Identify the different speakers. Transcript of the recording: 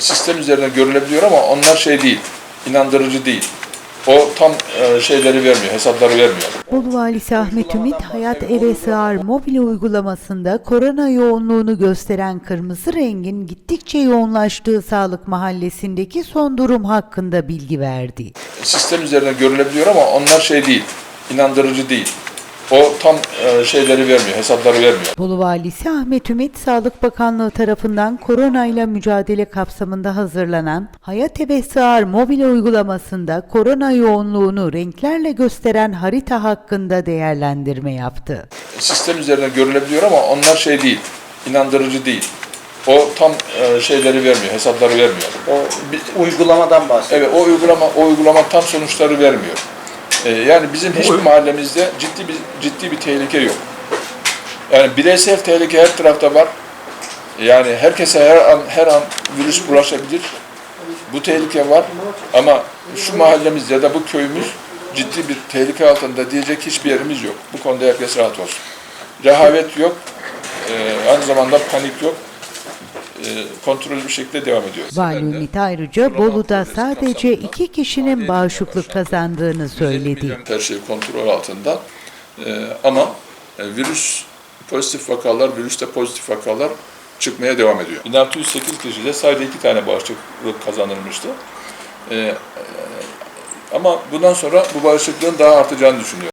Speaker 1: sistem üzerinden görülebiliyor ama onlar şey değil, inandırıcı değil. O tam e, şeyleri vermiyor, hesapları vermiyor.
Speaker 2: Bolu Valisi Ahmet Ümit, Hayat Eve Sığar mobil uygulamasında korona yoğunluğunu gösteren kırmızı rengin gittikçe yoğunlaştığı sağlık mahallesindeki son durum hakkında bilgi verdi.
Speaker 1: Sistem üzerinden görülebiliyor ama onlar şey değil, inandırıcı değil. O tam e, şeyleri vermiyor, hesapları vermiyor.
Speaker 2: Bolu Valisi Ahmet Ümit, Sağlık Bakanlığı tarafından koronayla mücadele kapsamında hazırlanan Hayat Eve Sığar mobil uygulamasında korona yoğunluğunu renklerle gösteren harita hakkında değerlendirme yaptı.
Speaker 1: Sistem üzerinden görülebiliyor ama onlar şey değil, inandırıcı değil. O tam e, şeyleri vermiyor, hesapları vermiyor.
Speaker 3: O uygulamadan bahsediyor.
Speaker 1: Evet, o uygulama o uygulama tam sonuçları vermiyor. Ee, yani bizim hiçbir mahallemizde ciddi bir ciddi bir tehlike yok. Yani bireysel tehlike her tarafta var. Yani herkese her an her an virüs bulaşabilir. Bu tehlike var ama şu mahallemiz ya da bu köyümüz ciddi bir tehlike altında diyecek hiçbir yerimiz yok. Bu konuda herkes rahat olsun. Rehavet yok, ee, aynı zamanda panik yok. Ee, kontrollü bir şekilde devam ediyoruz.
Speaker 2: Vali Ümit ayrıca Bolu'da sadece iki kişinin bağışıklık kazandığını söyledi.
Speaker 1: Her şey kontrol altında. Ee, ama e, virüs pozitif vakalar, virüste pozitif vakalar çıkmaya devam ediyor. 1608 kişide sadece iki tane bağışıklık kazanılmıştı. E, ama bundan sonra bu bağışıklığın daha artacağını düşünüyorum.